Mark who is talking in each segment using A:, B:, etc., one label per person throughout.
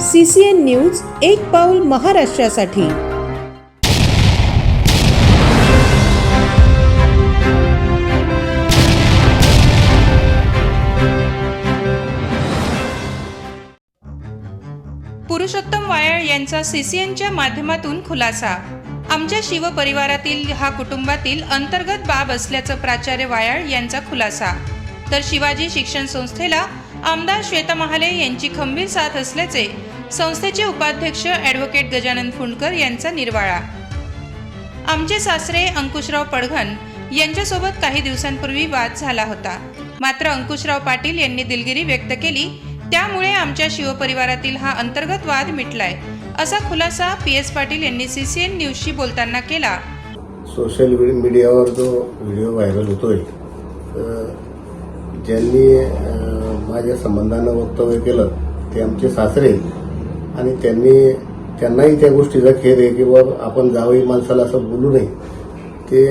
A: C C N news एक पाऊल महाराष्ट्रासाठी.
B: पुरुषोत्तम वायाळ यांचा सीसीएनच्या माध्यमातून खुलासा. आमच्या शिवपरिवारातील हा कुटुंबातील अंतर्गत बाब असल्याचं प्राचार्य वायाळ यांचा खुलासा. तर शिवाजी शिक्षण संस्थेला आमदार श्वेता महाले यांची खंबीर साथ असल्याचे संस्थेचे उपाध्यक्ष ॲडव्होकेट गजानन फुंडकर यांचा निर्वाळा. आमचे सासरे अंकुशराव पडघन यांच्यासोबत काही दिवसांपूर्वी वाद झाला होता. मात्र अंकुशराव पाटील यांनी दिलगिरी व्यक्त केली त्यामुळे आमच्या शिवपरिवारातील हा अंतर्गत वाद मिटलाय असा खुलासा पी एस पाटील यांनी सीसीएन न्यूजशी बोलताना केला.
C: सोशल मीडियावर जो व्हिडिओ व्हायरल होतोय ज्यांनी माझ्या संबंधानं वक्तव्य केलं ते आमचे सासरे आणि त्यांनी त्यांनाही त्या गोष्टीचा खेद आहे की बाबा आपण जावई माणसाला असं बोलू नये. ते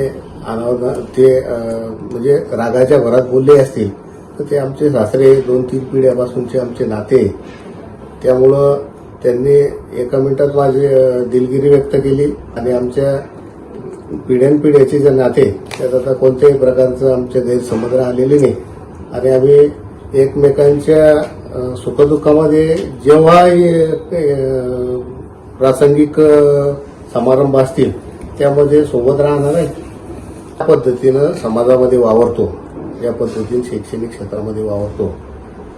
C: अनावधा ते म्हणजे रागाच्या भरात बोलले असतील तर ते आमचे सासरे दोन तीन पिढ्यापासूनचे आमचे नाते त्यामुळं त्यांनी एका मिनिटात माझी दिलगिरी व्यक्त केली. आणि आमच्या पिढ्यानपिढ्याचे जे नाते त्यात आता कोणत्याही प्रकारचं आमच्या गैरसमज आलेले नाही आणि आम्ही एकमेकांच्या सुखदुःखामध्ये जेव्हा प्रासंगिक समारंभ असतील त्यामध्ये सोबत राहणार आहे त्या पद्धतीनं समाजामध्ये वावरतो. या पद्धतीने शैक्षणिक क्षेत्रामध्ये वावरतो.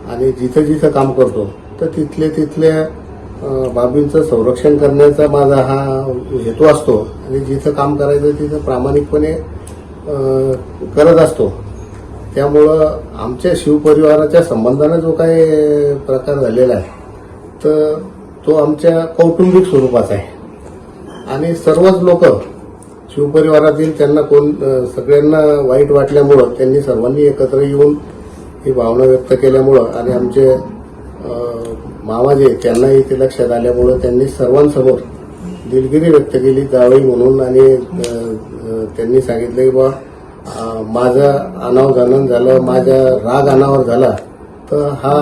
C: आणि जिथं जिथं काम करतो तर तिथले तिथल्या बाबींचं संरक्षण करण्याचा माझा हा हेतू असतो. आणि जिथं काम करायचं तिथं प्रामाणिकपणे करत असतो. त्यामुळं आमच्या शिवपरिवाराच्या संबंधाने जो काही प्रकार झालेला आहे तर तो आमच्या कौटुंबिक स्वरूपाचा आहे. आणि सर्वच लोक शिवपरिवारातील त्यांना कोण सगळ्यांना वाईट वाटल्यामुळं त्यांनी सर्वांनी एकत्र येऊन ही भावना व्यक्त केल्यामुळं आणि आमचे मामा जे त्यांनाही ते लक्षात आल्यामुळं त्यांनी सर्वांसमोर दिलगिरी व्यक्त केली जावई म्हणून आणि त्यांनी सांगितलं की बा माझं अनावर जाणं झालं माझा राग अनावर झाला तर हा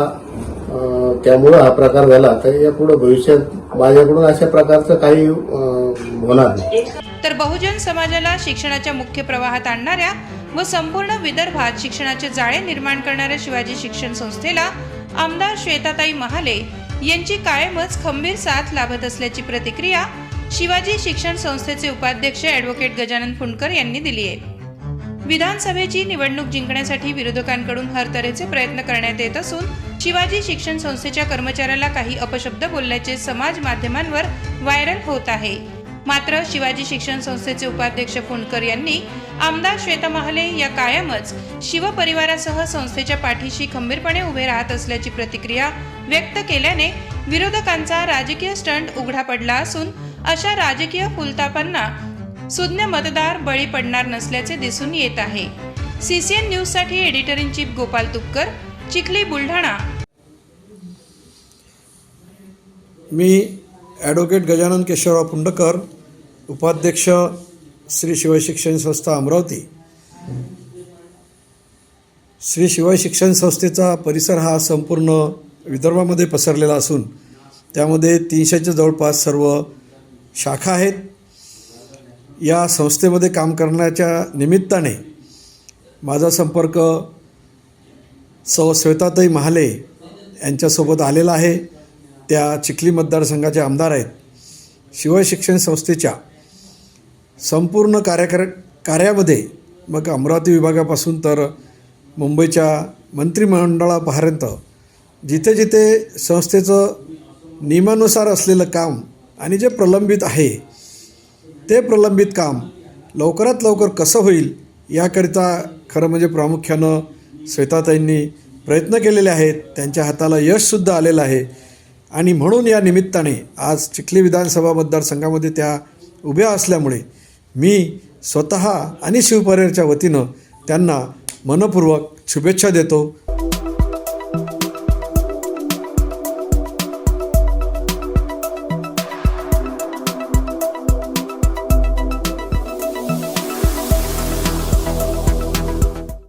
C: त्यामुळं हा प्रकार झाला. तर यापुढे भविष्यात माझ्याकडून अशा प्रकारचं काही होणार नाही.
B: तर बहुजन समाजाला शिक्षणाच्या मुख्य प्रवाहात आणणाऱ्या व संपूर्ण विदर्भात शिक्षणाचे जाळे निर्माण करणाऱ्या शिवाजी शिक्षण संस्थेला आमदार श्वेताताई महाले यांची कायमच खंबीर साथ लाभत असल्याची प्रतिक्रिया शिवाजी शिक्षण संस्थेचे उपाध्यक्ष ॲडव्होकेट गजानन फुंडकर यांनी दिली आहे. विधानसभेची निवडणूक जिंकण्यासाठी विरोधकांकडून हर तऱ्हेचे प्रयत्न करण्यात येत असून शिवाजी शिक्षण संस्थेच्या कर्मचाऱ्याला काही अपशब्द बोलल्याचे समाज माध्यमांवर व्हायरल होत आहे. मात्र शिवाजी शिक्षण संस्थेचे उपाध्यक्ष फुंडकर यांनी आमदार श्वेता महाले या कायमच शिवपरिवारासह संस्थेच्या पाठीशी खंबीरपणे उभे राहत असल्याची प्रतिक्रिया व्यक्त केल्याने विरोधकांचा राजकीय स्टंट उघडा पडला असून अशा राजकीय फुलतापांना सुज्ञ मतदार बळी पडणार नसल्याचे दिसून येत आहे. सीसीएन न्यूजसाठी editor in chief Gopal Tupkar Chikhli Buldhana.
D: Me advocate Gajanan Keshavrao Pundkar उपाध्यक्ष श्री शिवाय शिक्षण संस्था अमरावती. श्री शिवाय शिक्षण संस्थेचा परिसर हा संपूर्ण विदर्भामध्ये पसरलेला असून त्यामध्ये तीनशेच्या जवळपास सर्व शाखा आहेत. या संस्थेमध्ये काम करण्याच्या निमित्ताने माझा संपर्क सौ श्वेताताई महाले यांच्यासोबत आलेला आहे. त्या चिखली मतदारसंघाचे आमदार आहेत. शिवाय शिक्षण संस्थेच्या संपूर्ण कार्यकर कार्यामध्ये मग अमरावती विभागापासून तर मुंबईच्या मंत्रिमंडळापर्यंत जिथे जिथे संस्थेचं नियमानुसार असलेलं काम आणि जे प्रलंबित आहे ते प्रलंबित काम लवकरात लवकर कसं होईल याकरिता खरं म्हणजे प्रामुख्यानं श्वेताताईंनी प्रयत्न केलेले आहेत. त्यांच्या हाताला यशसुद्धा आलेलं आहे. आणि म्हणून या निमित्ताने आज चिखली विधानसभा मतदारसंघामध्ये त्या उभ्या असल्यामुळे मी स्वतः आणि शिवपरेरच्या वतीनं त्यांना मनपूर्वक शुभेच्छा देतो.